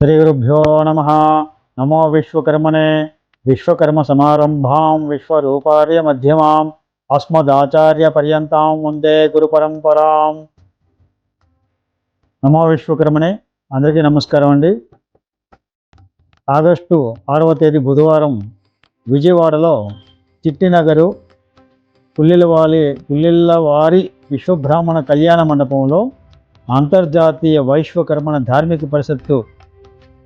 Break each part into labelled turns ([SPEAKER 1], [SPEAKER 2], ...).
[SPEAKER 1] శ్రీ గురుభ్యో నమ నమో విశ్వకర్మణే విశ్వకర్మ సమారంభాం విశ్వరూపార్య మధ్యమాం అస్మదాచార్య పర్యంతం వందే గురు పరంపరాం నమో విశ్వకర్మణే అందరికీ నమస్కారం అండి. ఆగస్టు ఆరవ తేదీ బుధవారం విజయవాడలో చిట్టినగరు పుల్లిలవాలి పుల్లిల్లవారి విశ్వబ్రాహ్మణ కళ్యాణ మండపంలో అంతర్జాతీయ వైశ్వకర్మణ ధార్మిక పరిషత్తు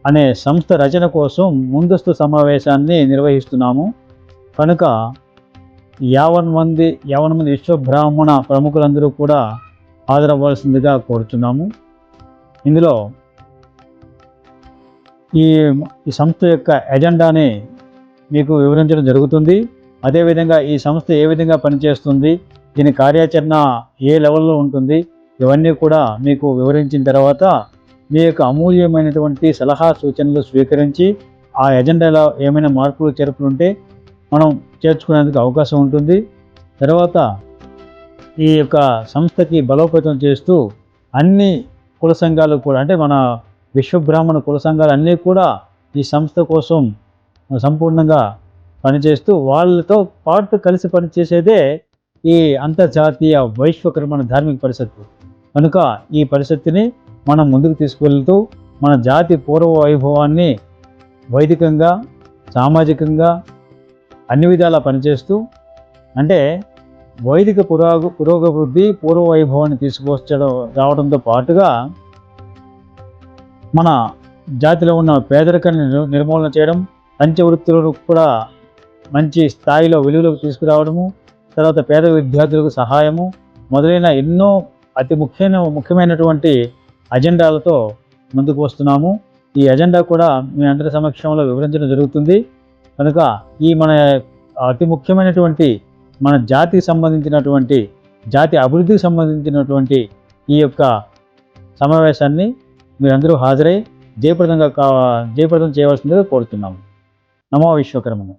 [SPEAKER 1] అనే సంస్థ రచన కోసం ముందస్తు సమావేశాన్ని నిర్వహిస్తున్నాము. కనుక యావన్ మంది యావన్ మంది విశ్వబ్రాహ్మణ ప్రముఖులందరూ కూడా హాజరవ్వాల్సిందిగా కోరుతున్నాము ఇందులో ఈ ఈ సంస్థ యొక్క ఎజెండాని మీకు వివరించడం జరుగుతుంది. అదేవిధంగా ఈ సంస్థ ఏ విధంగా పనిచేస్తుంది దీని కార్యాచరణ ఏ లెవెల్లో ఉంటుంది ఇవన్నీ కూడా మీకు వివరించిన తర్వాత మీ యొక్క అమూల్యమైనటువంటి సలహా సూచనలు స్వీకరించి ఆ ఎజెండాలో ఏమైనా మార్పులు చేర్పులు ఉంటే మనం చేర్చుకునేందుకు అవకాశం ఉంటుంది. తర్వాత ఈ యొక్క సంస్థకి బలోపేతం చేస్తూ అన్ని కుల సంఘాలు కూడా అంటే మన విశ్వబ్రాహ్మణ కుల సంఘాలు అన్నీ కూడా ఈ సంస్థ కోసం సంపూర్ణంగా పనిచేస్తూ వాళ్ళతో పాటు కలిసి పనిచేసేదే ఈ అంతర్జాతీయ వైశ్వకర్మణ ధార్మిక పరిషత్తు. కనుక ఈ పరిషత్తుని మనం ముందుకు తీసుకువెళ్తూ మన జాతి పూర్వ వైభవాన్ని వైదికంగా సామాజికంగా అన్ని విధాలా పనిచేస్తూ అంటే వైదిక పురోగ పురోగవృద్ధి పూర్వ వైభవాన్ని తీసుకొచ్చడం రావడంతో పాటుగా మన జాతిలో ఉన్న పేదరికాన్ని నిర్మూలన చేయడం పంచవృత్తులను కూడా మంచి స్థాయిలో వెలుగులోకి తీసుకురావడము తర్వాత పేద విద్యార్థులకు సహాయము మొదలైన ఎన్నో అతి ముఖ్యమైన ముఖ్యమైనటువంటి అజెండాలతో ముందుకు వస్తున్నాము. ఈ అజెండా కూడా మీ అందరి సమక్షంలో వివరించడం జరుగుతుంది. కనుక ఈ మన అతి ముఖ్యమైనటువంటి మన జాతికి సంబంధించినటువంటి జాతి అభివృద్ధికి సంబంధించినటువంటి ఈ యొక్క సమావేశాన్ని మీరందరూ హాజరై జయప్రదంగా కా జయప్రదం చేయవలసిందిగా కోరుతున్నాము. నమో విశ్వకర్మను.